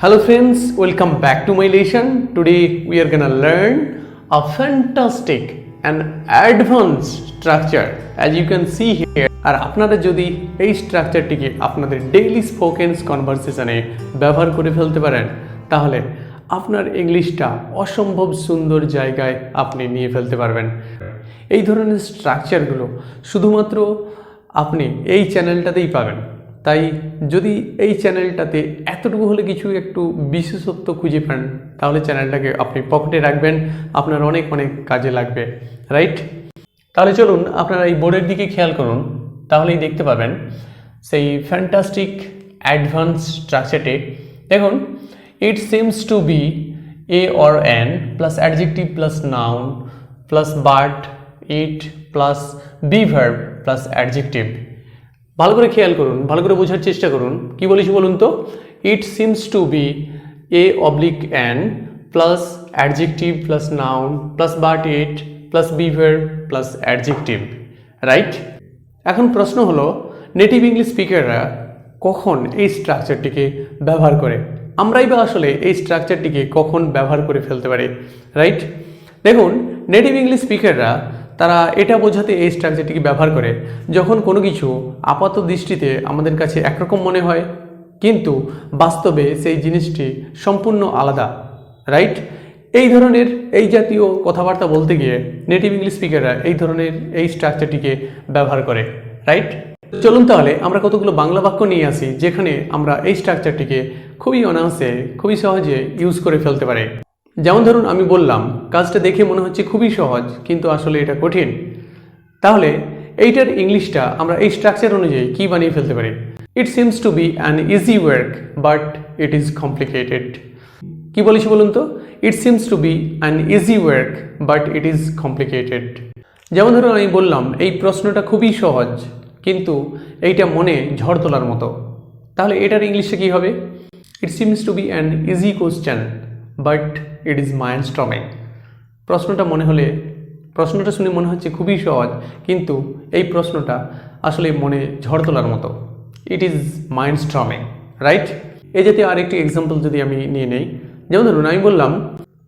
Hello friends, welcome back to my lesson. Today we are gonna learn a fantastic and advanced structure as you can see here. আর আপনারা যদি এই স্ট্রাকচারটিকে আপনাদের daily স্পোকেন্স কনভারসেশনে ব্যবহার করে ফেলতে পারেন তাহলে আপনার ইংলিশটা অসম্ভব সুন্দর জায়গায় আপনি নিয়ে ফেলতে পারবেন এই ধরনের স্ট্রাকচারগুলো শুধুমাত্র আপনি এই চ্যানেলটাতেই পাবেন তাই যদি এই চ্যানেলটাতে এতটুকু হলে কিছু একটু বিশেষত্ব খুঁজে পান, তাহলে চ্যানেলটাকে আপনি পকেটে রাখবেন, আপনার অনেক অনেক কাজে লাগবে, রাইট? তাহলে চলুন, আপনারা এই বোর্ডের দিকে খেয়াল করুন, তাহলেই দেখতে পাবেন সেই ফ্যান্টাস্টিক অ্যাডভান্স স্ট্রাকচারটি দেখুন it seems to be a or an plus adjective plus noun plus but it plus be verb plus adjective ভালো করে খেয়াল করুন, ভালো করে বোঝার চেষ্টা করুন। কি বলেছি বলুন তো? It seems to be a oblique an plus adjective plus noun plus but it plus be verb plus adjective right এখন প্রশ্ন হলো নেটিভ ইংলিশ স্পিকাররা কখন এই স্ট্রাকচারটিকে ব্যবহার করে? আমরাই বা আসলে এই স্ট্রাকচারটিকে কখন ব্যবহার করে ফেলতে পারি রাইট দেখুন নেটিভ ইংলিশ স্পিকাররা তারা এটা বোঝাতে এই স্ট্রাকচারটিকে ব্যবহার করে, যখন কোনো কিছু আপাত দৃষ্টিতে আমাদের কাছে একরকম মনে হয়, কিন্তু বাস্তবে সেই জিনিসটি সম্পূর্ণ আলাদা রাইট এই ধরনের এই জাতীয় কথাবার্তা বলতে গিয়ে নেটিভ ইংলিশ স্পিকাররা এই ধরনের এই স্ট্রাকচারটিকে ব্যবহার করে রাইট চলুন তাহলে আমরা কতগুলো বাংলা বাক্য নিয়ে আসি, যেখানে আমরা এই স্ট্রাকচারটিকে খুবই অনায়াসে, খুবই সহজে ইউজ করে ফেলতে পারি। যেমন ধরুন আমি বললাম, কাজটা দেখে মনে হচ্ছে খুবই সহজ, কিন্তু আসলে এটা কঠিন। তাহলে এইটার ইংলিশটা আমরা এই স্ট্রাকচার অনুযায়ী কি বানিয়ে ফেলতে পারি? It seems to be an easy work but it is complicated কি বলেছি বলুন তো? It seems to be an easy work but it is complicated যেমন ধরুন আমি বললাম, এই প্রশ্নটা খুবই সহজ, কিন্তু এইটা মনে ঝড় তোলার মতো। তাহলে এটার ইংলিশে কি হবে? It seems to be an easy question but it is mind storming প্রশ্নটা মনে হলে, প্রশ্নটা শুনে মনে হচ্ছে খুবই সহজ, কিন্তু এই প্রশ্নটা আসলে মনে ঝড় তোলার মতো। It is mind storming right এই জাতীয় আরেকটি এক্সাম্পল যদি আমি নিয়ে নেই, যেমন ধরুন আমি বললাম,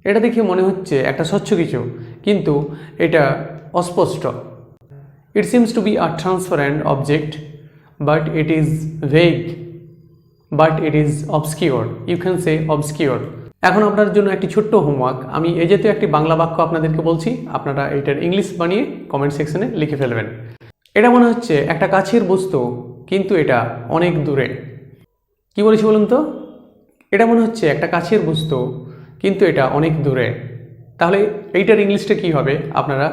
এটা দেখে মনে হচ্ছে একটা স্বচ্ছ কিছু, কিন্তু এটা অস্পষ্ট। It seems to be a transparent object but it is vague but it is obscure you can say obscure এখন আপনার জন্য একটি ছোট্ট হোমওয়ার্ক আমি এ জাতীয় একটি বাংলা বাক্য আপনাদেরকে বলছি, আপনারা এটার ইংলিশ বানিয়ে কমেন্ট সেকশনে লিখে ফেলবেন। এটা মনে হচ্ছে একটা কাছের বস্তু, কিন্তু এটা অনেক দূরে। কি বলেছি বলুন তো? এটা মনে হচ্ছে একটা কাছের বস্তু, কিন্তু এটা অনেক দূরে। তাহলে এইটার ইংলিশটা কি হবে? আপনারা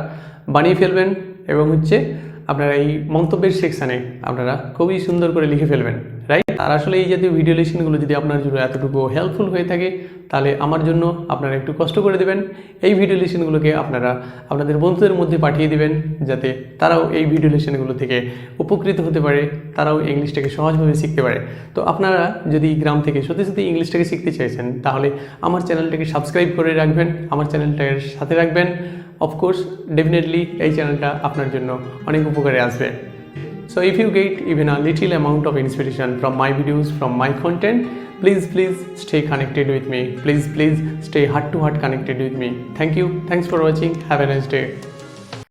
বানিয়ে ফেলবেন এবং হচ্ছে আপনারা এই মন্তব্যের সেকশানে আপনারা খুবই সুন্দর করে লিখে ফেলবেন রাইট আর আসলে এই জাতীয় ভিডিও লেসনগুলো যদি আপনার জন্য এতটুকু হেল্পফুল হয়ে থাকে, তাহলে আমার জন্য আপনারা একটু কষ্ট করে দেবেন। এই ভিডিও লেসনগুলোকে আপনারা আপনাদের বন্ধুদের মধ্যে পাঠিয়ে দিবেন, যাতে তারাও এই ভিডিও লেসনগুলো থেকে উপকৃত হতে পারে, তারাও ইংলিশটাকে সহজভাবে শিখতে পারে। তো আপনারা যদি গ্রাম থেকে সত্যি সত্যি ইংলিশটাকে শিখতে চাইছেন, তাহলে আমার চ্যানেলটাকে সাবস্ক্রাইব করে রাখবেন, আমার চ্যানেলটার সাথে রাখবেন। অফকোর্স ডেফিনেটলি এই চ্যানেলটা আপনার জন্য অনেক উপকারে আসবে। So if you get even a little amount of inspiration from my videos, from my content, please, please stay connected with me. Please, please stay heart to heart connected with me. Thank you. Thanks for watching. Have a nice day.